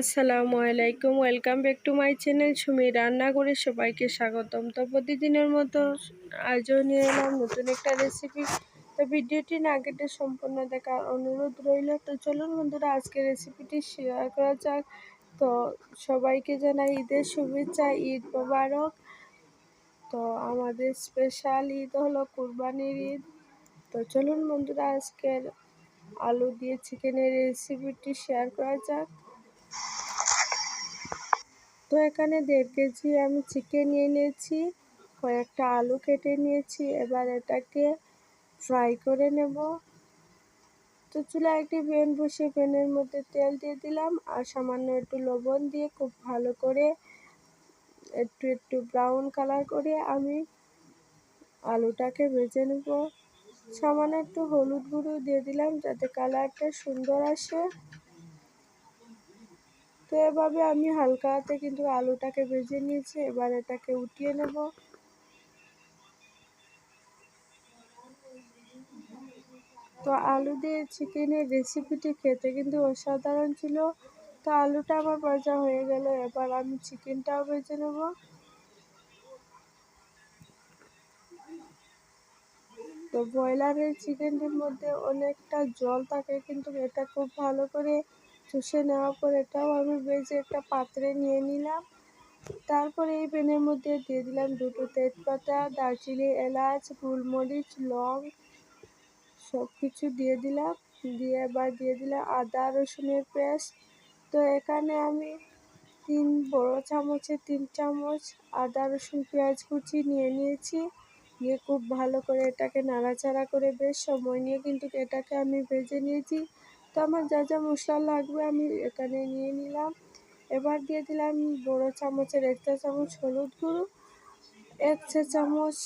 আসসালামু আলাইকুম, welcome back to my channel Sumi রান্না করে সবাইকে স্বাগতম। তো প্রতিদিনের মতো আজও নিয়ে এলাম নতুন একটা রেসিপি তো ভিডিওটি না কেটে সম্পূর্ণ দেখার অনুরোধ রইল। তো চলুন বন্ধুরা আজকে রেসিপিটি শেয়ার করা যাক। তো সবাইকে জানাই ঈদের শুভেচ্ছা, ঈদ মোবারক। তো আমাদের স্পেশাল ঈদ হলো কুরবানির ঈদ। তো চলুন বন্ধুরা, আজকের আলু দিয়ে চিকেনের রেসিপিটি শেয়ার করা যাক। তো এখানে দেড় কেজি আমি চিকেন নিয়ে নিয়েছি, কয়েকটা আলু কেটে নিয়েছি, এবার এটাকে ফ্রাই করে নেব। তো চুলা একটি প্যান বসে প্যানের মধ্যে তেল দিয়ে দিলাম, আর সামান্য একটু লবণ দিয়ে খুব ভালো করে একটু একটু ব্রাউন কালার করে আমি আলুটাকে ভেজে নেব। সামান্য একটু হলুদ গুঁড়ো দিয়ে দিলাম যাতে কালারটা সুন্দর আসে। তো এভাবে আমি হালকা হাতে কিন্তু আলুটাকে ভেজে নিয়েছি, এবার এটাকে উঠিয়ে নেব। তো আলু দিয়ে চিকেনের রেসিপিটি খেতে কিন্তু অসাধারণ ছিল। তো আলুটা আমার ভাজা হয়ে গেল, এবার আমি চিকেনটাও ভেজে নেব। তো ব্রয়লারের চিকেনটির মধ্যে অনেকটা জল থাকে, কিন্তু এটা খুব ভালো করে চষে নেওয়ার পর এটাও আমি বেজে একটা পাত্রে নিয়ে নিলাম। তারপরে এই প্যানের মধ্যে দিয়ে দিলাম দুটো তেজপাতা, দারচিনি, এলাচ, গোলমরিচ, লং সব কিছু দিয়ে দিলাম। দিয়ে এবার দিয়ে দিলাম আদা, রসুনের পেস্ট। তো এখানে আমি তিন বড় চামচে তিন চামচ আদা, রসুন, পেঁয়াজ কুচি নিয়ে নিয়েছি। নিয়ে খুব ভালো করে এটাকে নাড়াচাড়া করে বেশ সময় নিয়ে কিন্তু এটাকে আমি ভেজে নিয়েছি। তো আমার যা যা মশলা লাগবে আমি এখানে নিয়ে নিলাম। এবার দিয়ে দিলাম বড় চামচের এক চা চামচ হলুদ গুঁড়ো, এক চা চামচ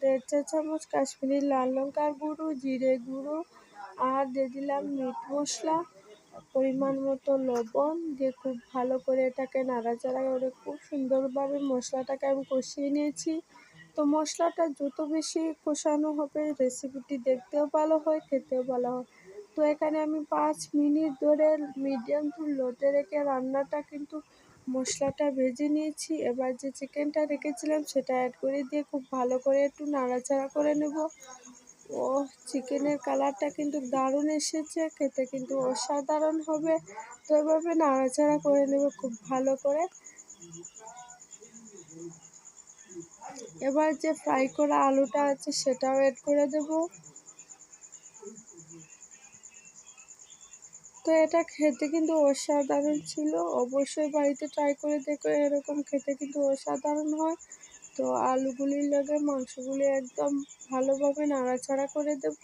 দেড় চা চামচ কাশ্মীরি লাল লঙ্কার গুঁড়ো, জিরে গুঁড়ো আর দিয়ে দিলাম মিট মশলা, পরিমাণ মতো লবণ দিয়ে খুব ভালো করে এটাকে নাড়াচাড়া করে খুব সুন্দরভাবে মশলাটাকে আমি কষিয়ে নিয়েছি। তো মশলাটা যত বেশি কষানো হবে রেসিপিটি দেখতেও ভালো হয়, খেতেও ভালো হয়। তো এখানে আমি পাঁচ মিনিট ধরে মিডিয়াম টু লোতে রেখে রান্নাটা কিন্তু মশলাটা ভেজে নিয়েছি। এবার যে চিকেনটা রেখেছিলাম সেটা অ্যাড করে দিয়ে খুব ভালো করে একটু নাড়াচাড়া করে নেব। ও চিকেনের কালারটা কিন্তু দারুণ এসেছে, খেতে কিন্তু অসাধারণ হবে। তো এভাবে নাড়াচাড়া করে নেব খুব ভালো করে। এবার যে ফ্রাই করা আলুটা আছে সেটাও অ্যাড করে দেব। তো এটা খেতে কিন্তু অসাধারণ ছিল। অবশ্যই বাড়িতে ট্রাই করে দেখো, এরকম খেতে কিন্তু অসাধারণ হয়। তো আলুগুলির লাগে মাংসগুলি একদম ভালোভাবে নাড়াচাড়া করে দেব।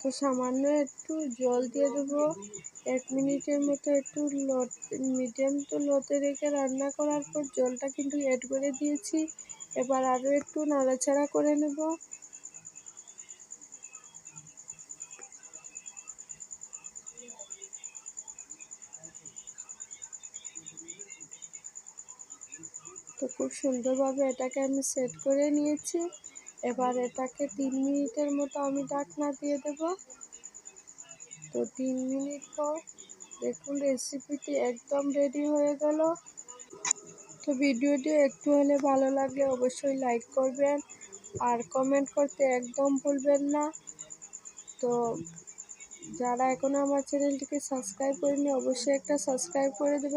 তো সামান্য একটু জল দিয়ে দেবো। এক মিনিটের মতো একটু মিডিয়াম টু লোতে রেখে রান্না করার পর জলটা কিন্তু অ্যাড করে দিয়েছি। এবার আরও একটু নাড়াচাড়া করে নেব। তো খুব সুন্দরভাবে এটাকে আমি সেট করে নিয়েছি। এবার এটাকে তিন মিনিটের মতো আমি ঢাকনা দিয়ে দেব। তো তিন মিনিট পর দেখুন রেসিপিটি একদম রেডি হয়ে গেল। তো ভিডিওটি একটু হলে ভালো লাগলে অবশ্যই লাইক করবেন আর কমেন্ট করতে একদম ভুলবেন না। তো যারা এখনও আমার চ্যানেলটিকে সাবস্ক্রাইব করেনি অবশ্যই একটা সাবস্ক্রাইব করে দেবেন।